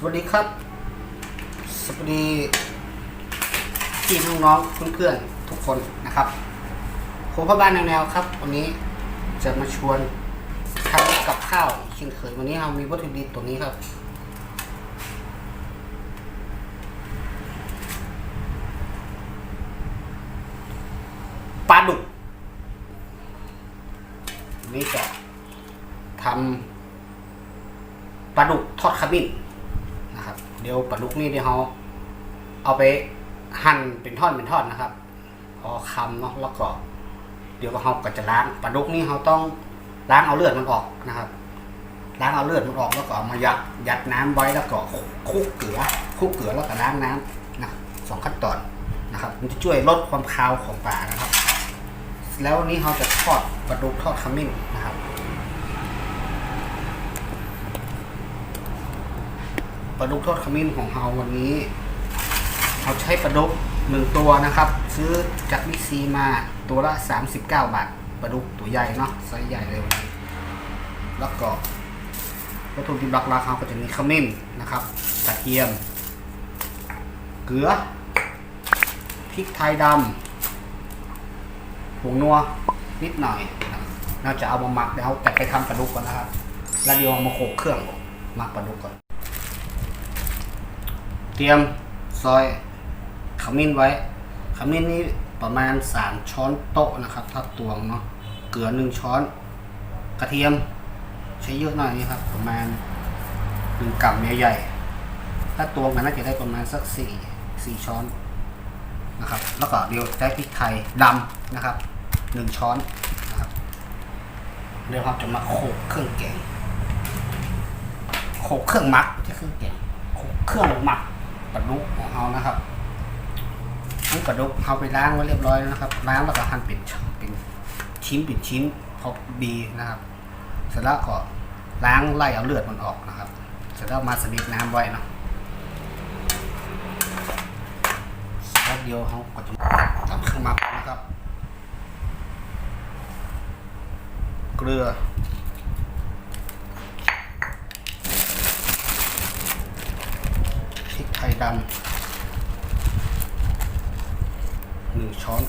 สวัสดีครับ สวัสดีพี่น้องๆเพื่อนๆทุกคนนะครับผมพ่อบ้านแนวๆครับ วันนี้จะมาชวนทำกับข้าวอีกเช่นเคยวันนี้เรามีวัตถุดิบตัวนี้ครับ ปลาดุกวันนี้จะทำปลาดุกทอดขมิ้นนะครับ เที่เดี๋ยวเราเอาไปหั่นเป็นท่อนเป็นท่อนนะครับพอคำเนาะแล้วก็เดี๋ยวเราก็จะล้างปลาดุกนี่เราต้องล้างเอาเลือดมันออกนะครับล้างเอาเลือดมันออกแล้วก็เอามายัดยัดน้ำไว้แล้วก็คลุกเกลือคลุกเกลือแล้วก็ล้างน้ำนะสองขั้นตอนนะครับ มันจะช่วยลดความคาวของปลานะครับ แล้ววันนี้เราจะทอดปลาดุกทอดขมิ้นนะครับ ปลาดุกทอดขมิ้นของเราวันนี้ เราใช้ปลาดุกหนึ่งตัวนะครับ ซื้อจากบิ๊กซีมาตัวละ 39 บาทปลาดุกตัวใหญ่เนาะไซส์ใหญ่เลยวันนี้แล้วก็วัตถุดิบหลักๆเราก็จะมีขมิ้นนะครับกระเทียม เกลือพริกไทยดำผงนัวนิดหน่อยนะครับเราจะเอามาหมักแล้วแต่ไปทำปลาดุกก่อนนะครับ แล้วเดี๋ยวมาโขลกเครื่องหมักปลาดุกก่อน เตรียมซอยขมิ้นไว้ขมิ้นนี่ประมาณ 3 ช้อนโต๊ะนะครับ ถ้าตวงเนาะเกลือหนึ่งช้อน กระเทียม ใช้เยอะหน่อยนี่ครับ ประมาณหนึ่งกำใหญ่ๆถ้าตวงกันน่าจะได้ประมาณสักสี่สี่ช้อนนะครับ แล้วก็เดี๋ยวใช้พริกไทยดำนะครับหนึ่งช้อนนะครับเดี๋ยวเราจะมาโขกเครื่องแกงโขกเครื่องมักไม่ใช่เครื่องแกงโขกเครื่องหมัก ปลาดุกของเรานะครับทั้งปลาดุกเราไปล้างไว้เรียบร้อยแล้วนะครับ ล้างแล้วก็หั่นเป็นชิ้นเป็นชิ้นเป็นชิ้นพอดีนะครับ เสร็จแล้วก็ล้างไล่เอาเลือดมันออกนะครับ เสร็จแล้วมาสนิทน้ำไว้เนาะแล้วเดียวเขาก็จะทำเครื่องมักนะครับ เกลือ พริก ไทยดำหนึ่งช้อน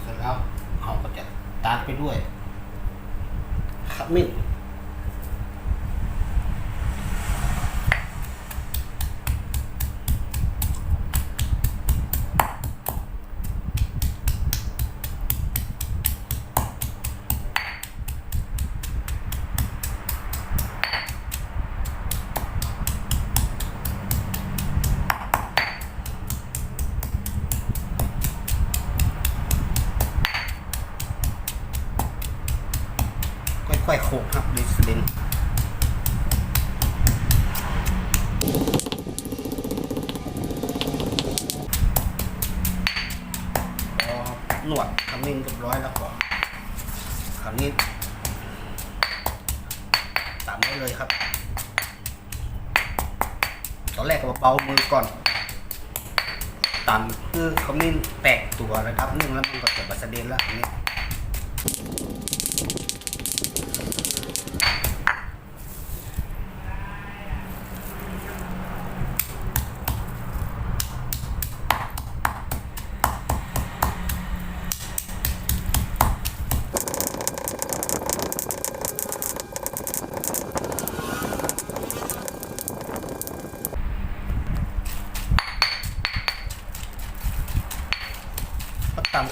เสร็จแล้วเราก็จะตามไปด้วยขมิ้น ค่อยๆโขกครับดิสลินพอ หนวดขมิ้นเรียบร้อยแล้วก็ขมิ้นตามได้เลยครับ ตอนแรกก็เบามือก่อนตามคือขมิ้นแตกตัวนะครับนึ่งแล้วมันก็จะบัสเดนแล้วอันนี้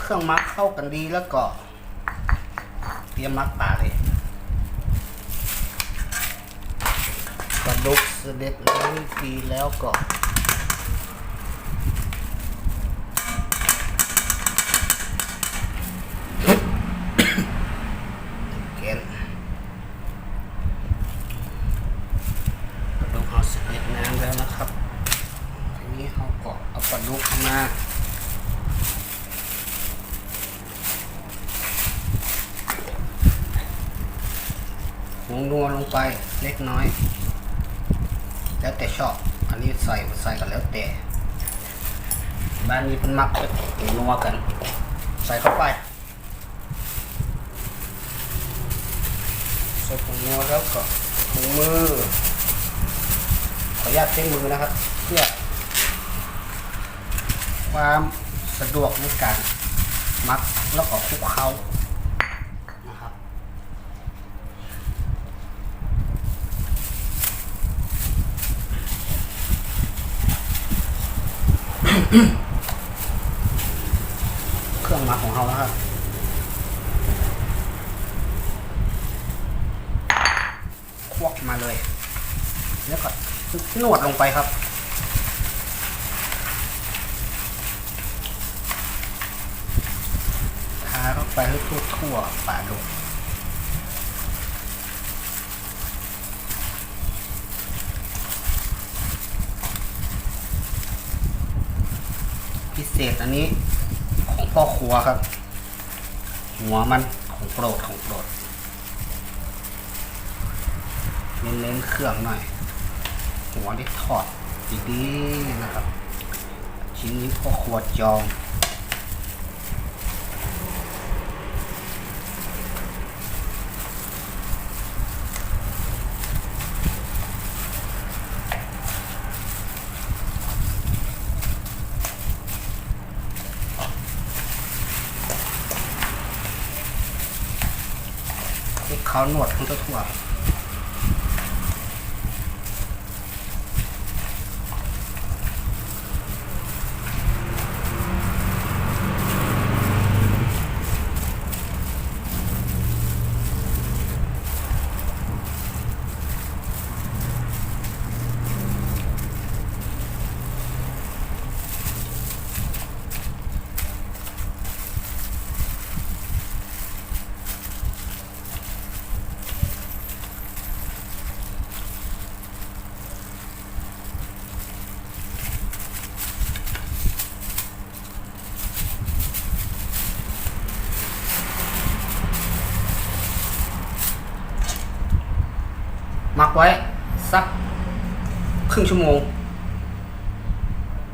เครื่องมักเข้ากันดีแล้วก็ เตรียมมักปลาเลยปลาดุกเสด็จน้ำดีแล้วก็เกณฑ์ปลาดุกเอาเสด็จน้ำแล้วนะครับ ทีนี้เขาก็เอาปลาดุกมา งนัวลงไปเล็กน้อย แล้วแต่ชอบ อันนี้ใส่ใส่กันแล้วแต่ บ้านนี้เป็นมักจะนัวกัน ใส่เข้าไป ใส่ผงนัวแล้วก็ถุงมือ ขออนุญาตใช้มือนะครับ เพื่อ ความสะดวกในการมักแล้วก็คลุกเคล้านะครับ เครื่องมักของเราแล้วครับควักมาเลย แล้วก็นวดลงไปครับทาเข้าไปให้ทั่วทั่วๆปลาดุ เศษอันนี้ของพ่อครัวครับ หัวมันของโปรดของโปรดเน้นๆเครื่องหน่อย หัวที่ทอดดีๆนะครับ ชิ้นนี้พ่อครัวจอง เขาหนวดทั้งทั่วๆห มักไว้สักครึ่งชั่วโมง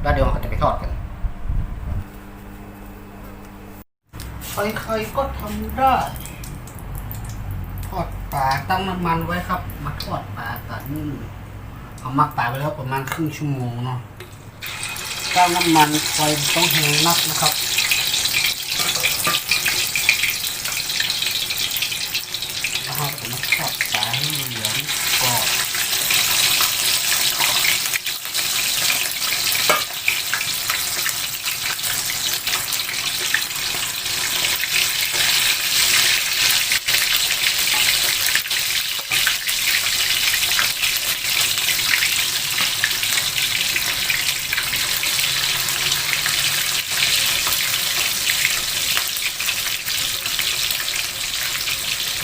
แล้วเดี๋ยวเราจะไปทอดกันใครๆก็ทำได้ ทอดปลาตั้งน้ำมันไว้ครับ มาทอดปลากันเอามักปลาไปแล้วประมาณครึ่งชั่วโมงเนาะตั้งน้ำมันไฟต้องแห้งนักนะครับ แล้วเราจะมาทอดปลาให้เหลืองกรอบ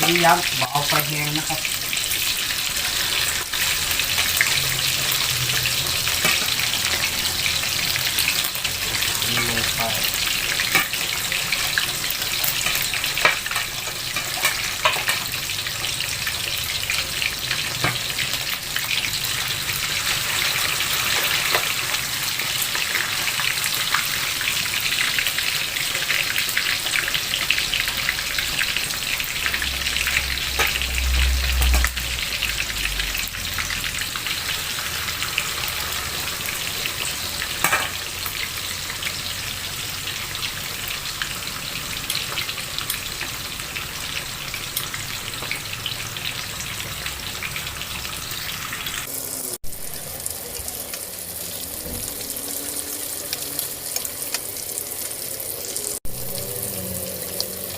นี่ ย้ำบอกเอาไฟแห้งนะครับ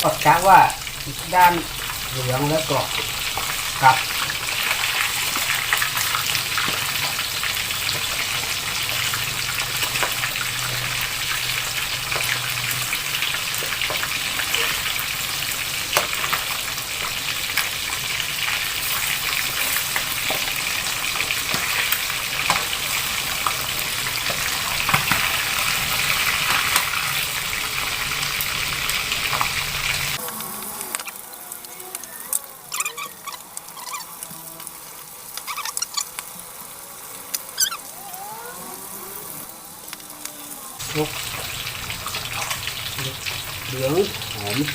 ก็กะว่าด้านเหลืองแล้วก็กลับ สุกเหลืองหอมนี่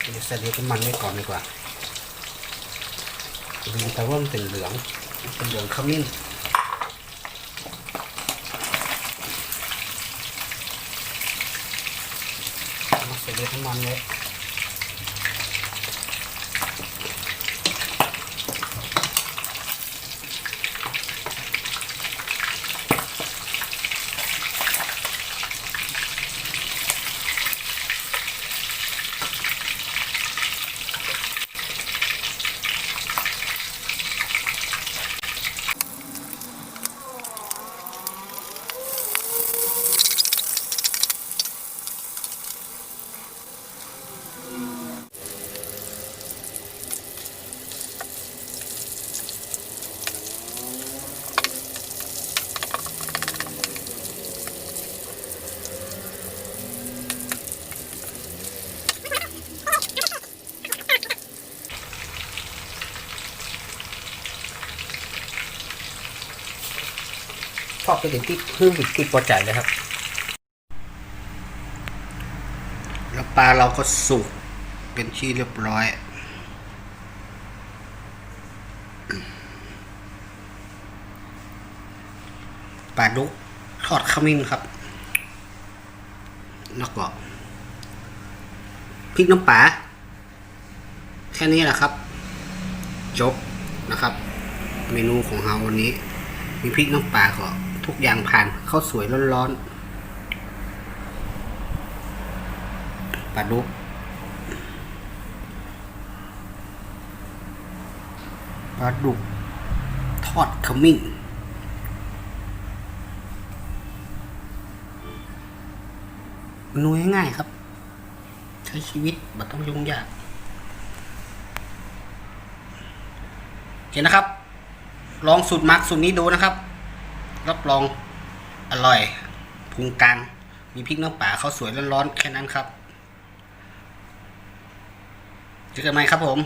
เดี๋ยวใส่เดียวน้ำมันไว้ก่อนดีกว่า ดูแต่ว่ามันเป็นเหลืองเป็นเหลืองขมิ้นมาใส่เลือดน้ำมันเลย ทอดไปถึงที่พิ่มอีกที่พอใจเลยครับแล้วปลาเราก็สุกเป็นที่เรียบร้อยปลาดุกทอดขมิ้นครับ แล้วก็พริกน้ำปลาแค่นี้แหละครับ จบนะครับ เมนูของเราวันนี้ มีพริกน้ำปลาก็ ทุกอย่างผ่านข้าวสวยร้อนๆปลาดุกปลาดุก ทอดขมิ้นเมนูง่ายๆครับ ใช้ชีวิตไม่ต้องยุ่งยากโอเคนะครับ ลองสูตรมักสูตรนี้ดูนะครับ รับรองอร่อยพุงกลาง มีพริกน้ำป่าข้าวสวยร้อนๆแค่นั้นครับเจอกันใหม่ครับผม